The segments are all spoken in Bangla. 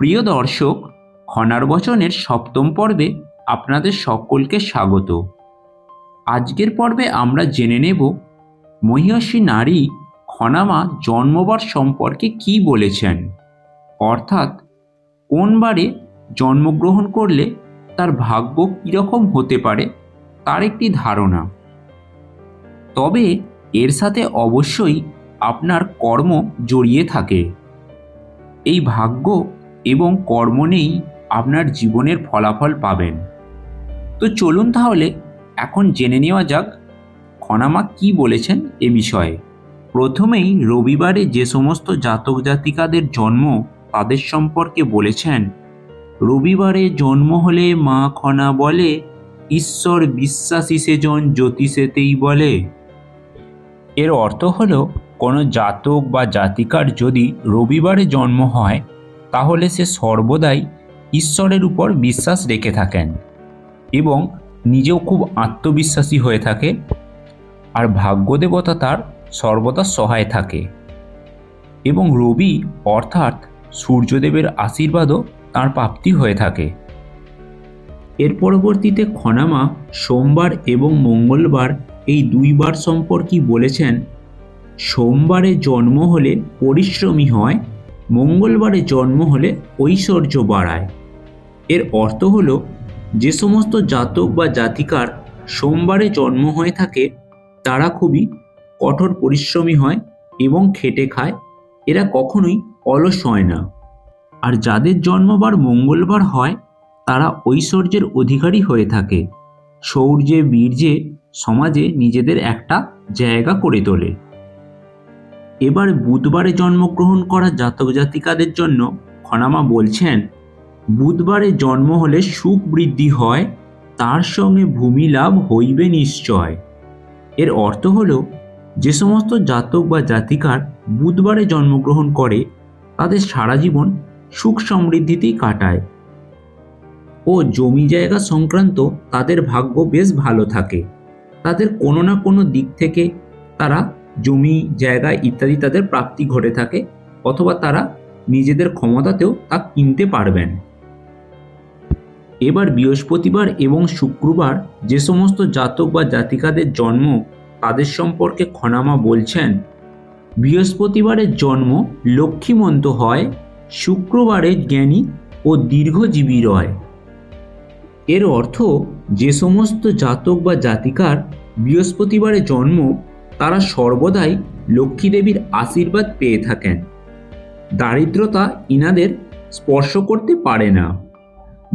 প্রিয় দর্শক, খনার বচনের সপ্তম পর্বে আপনাদের সকলকে স্বাগত। আজকের পর্বে আমরা জেনে নেব, মহিষী নারী খনামা জন্মবার সম্পর্কে কি বলেছেন? অর্থাৎ, কোন বারে জন্মগ্রহণ করলে তার ভাগ্য কীরকম হতে পারে, তার একটি ধারণা। তবে এর সাথে অবশ্যই আপনার কর্ম জড়িয়ে থাকে। এই ভাগ্য এবং কর্ম নেই, আপনার জীবনের ফলাফল পাবেন। তো চলুন তাহলে, এখন জেনে নেওয়া যাক, খনামা কি বলেছেন এ বিষয়ে। প্রথমেই রবিবারে যে সমস্ত জাতক জাতিকাদের জন্ম তাদের সম্পর্কে বলেছেন, রবিবারে জন্ম হলে মা খনা বলে, ঈশ্বর বিশ্বাসী সেজন জ্যোতিষেতেই বলে। এর অর্থ হলো, কোনো জাতক বা জাতিকার যদি রবিবারে জন্ম হয় তাহলে সে সর্বদাই ঈশ্বরের উপর বিশ্বাস রেখে থাকেন এবং নিজেও খুব আত্মবিশ্বাসী হয়ে থাকে আর ভাগ্যদেবতা তার সর্বদা সহায় থাকে এবং রবি অর্থাৎ সূর্যদেবের আশীর্বাদও তার প্রাপ্তি হয়ে থাকে। এর পরবর্তীতে খনামা সোমবার এবং মঙ্গলবার এই দুইবার সম্পর্কে বলেছেন, সোমবারে জন্ম হলে পরিশ্রমী হয় মঙ্গলবারে জন্ম হলে ঐশ্বর্য বাড়ায়। এর অর্থ হলো, যে সমস্ত জাতক বা জাতিকার সোমবারে জন্ম হয়ে থাকে, তারা খুবই কঠোর পরিশ্রমী হয় এবং খেটে খায়। এরা কখনোই অলস হয় না। আর যাদের জন্মবার মঙ্গলবার হয়, তারা ঐশ্বর্যের অধিকারী হয়ে থাকে। শৌর্যে বীর্যে সমাজে নিজেদের একটা জায়গা করে তোলে। এবার বুধবারে জন্মগ্রহণ করা জাতক জাতিকাদের জন্য খনামা বলছেন, বুধবারে জন্ম হলে সুখ বৃদ্ধি হয়, তার সঙ্গে ভূমি লাভ হইবে নিশ্চয়। এর অর্থ হলো, যে সমস্ত জাতক বা জাতিকার বুধবারে জন্মগ্রহণ করে, তাদের সারা জীবন সুখ সমৃদ্ধিতেই কাটায়। ও জমি জায়গা সংক্রান্ত তাদের ভাগ্য বেশ ভালো থাকে। তাদের কোনো না কোনো দিক থেকে তারা জমি, জায়গা ইত্যাদি তাদের প্রাপ্তি ঘটে থাকে অথবা তারা নিজেদের ক্ষমতাতেও তা কিনতে পারবেন। এবার বৃহস্পতিবার এবং শুক্রবার যে সমস্ত জাতক বা জাতিকাদের জন্ম তাদের সম্পর্কে খনামা বলছেন, বৃহস্পতিবারের জন্ম লক্ষ্মীমন্ত হয় শুক্রবারে জ্ঞানী ও দীর্ঘজীবী রয়। এর অর্থ যে সমস্ত জাতক বা জাতিকার বৃহস্পতিবারে জন্ম তারা সর্বদাই লক্ষ্মী দেবীর আশীর্বাদ পেয়ে থাকেন। দারিদ্রতা ইনাদের স্পর্শ করতে পারে না।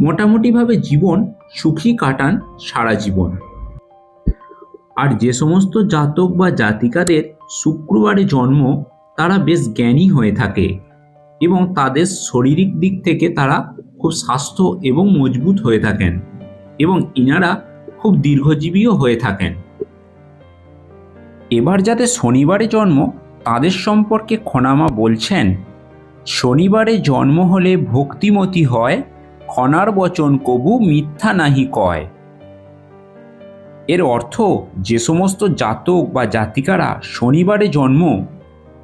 মোটামুটিভাবে জীবন সুখী কাটান সারা জীবন। আর যে সমস্ত জাতক বা জাতিকাদের শুক্রবারে জন্ম, তারা বেশ জ্ঞানী হয়ে থাকে এবং তাদের শারীরিক দিক থেকে তারা খুব স্বাস্থ্য এবং মজবুত হয়ে থাকেন এবং ইনারা খুব দীর্ঘজীবীও হয়ে থাকেন। এবার যাদের শনিবারে জন্ম, তাদের সম্পর্কে খনামা বলছেন, শনিবারে জন্ম হলে ভক্তিমতী হয়, খনার বচন কবু মিথ্যা নাহি কয়। এর অর্থ, যে সমস্ত জাতক বা জাতিকারা শনিবারে জন্ম,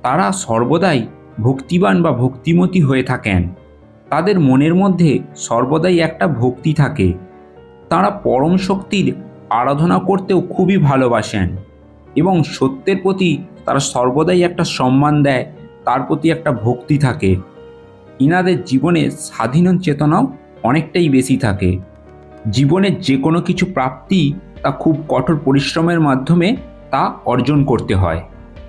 তারা সর্বদাই ভক্তিবান বা ভক্তিমতী হয়ে থাকেন। তাদের মনের মধ্যে সর্বদাই একটা ভক্তি থাকে। তারা পরম শক্তির আরাধনা করতেও খুবই ভালোবাসেন। এবং সত্যের প্রতি তারা সর্বদাই একটা সম্মান দেয়, তার প্রতি একটা ভক্তি থাকে। ইনাদের জীবনে স্বাধীন চেতনাও অনেকটাই বেশি থাকে। জীবনের যে কোনো কিছু প্রাপ্তি তা খুব কঠোর পরিশ্রমের মাধ্যমে তা অর্জন করতে হয়।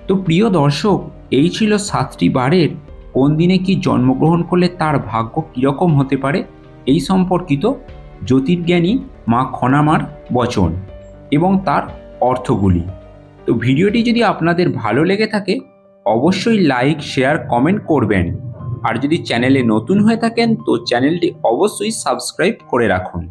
তো প্রিয় দর্শক, এই ছিল সাতটি বারের কোন দিনে কি জন্মগ্রহণ করলে তার ভাগ্য কীরকম হতে পারে এই সম্পর্কিত জ্যোতির্জ্ঞানী মা খনামার বচন এবং তার অর্থগুলি। তো ভিডিওটি যদি আপনাদের ভালো লেগে থাকে, অবশ্যই লাইক, শেয়ার, কমেন্ট করবেন। আর যদি চ্যানেলে নতুন হয়ে থাকেন, তো চ্যানেলটি অবশ্যই সাবস্ক্রাইব করে রাখুন।